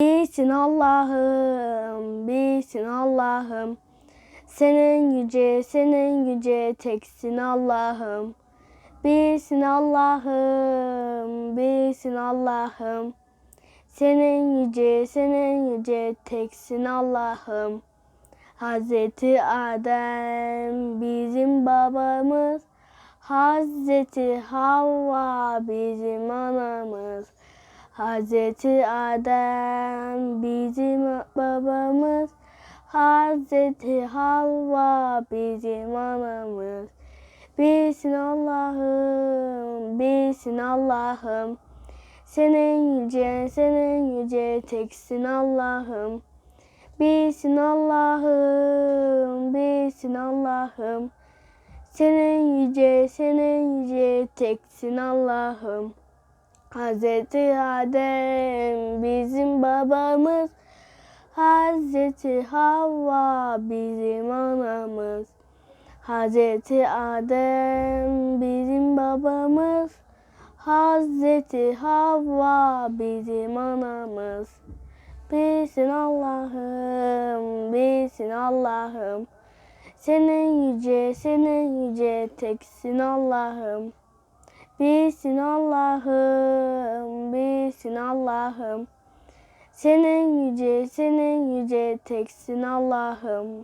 Bilsin Allah'ım, bilsin Allah'ım. Senin yüce, senin yüce teksin Allah'ım. Bilsin Allah'ım, bilsin Allah'ım. Senin yüce, senin yüce teksin Allah'ım. Hazreti Adem bizim babamız. Hazreti Havva bizim anamız. Hazreti Adem bizim babamız. Hazreti Havva bizim anamız. Bilsin Allah'ım, bilsin Allah'ım. Senin yüce, senin yüce teksin Allah'ım. Bilsin Allah'ım, bilsin Allah'ım. Senin yüce, senin yüce teksin Allah'ım. Hazreti Adem bizim babamız. Hazreti Havva bizim anamız. Hazreti Adem bizim babamız. Hazreti Havva bizim anamız. Bilsin Allah'ım, bilsin Allah'ım. Senin yüce, senin yüce teksin Allah'ım. Bilsin Allah'ım, bilsin Allah'ım. Senin yüce, senin yüce teksin Allah'ım.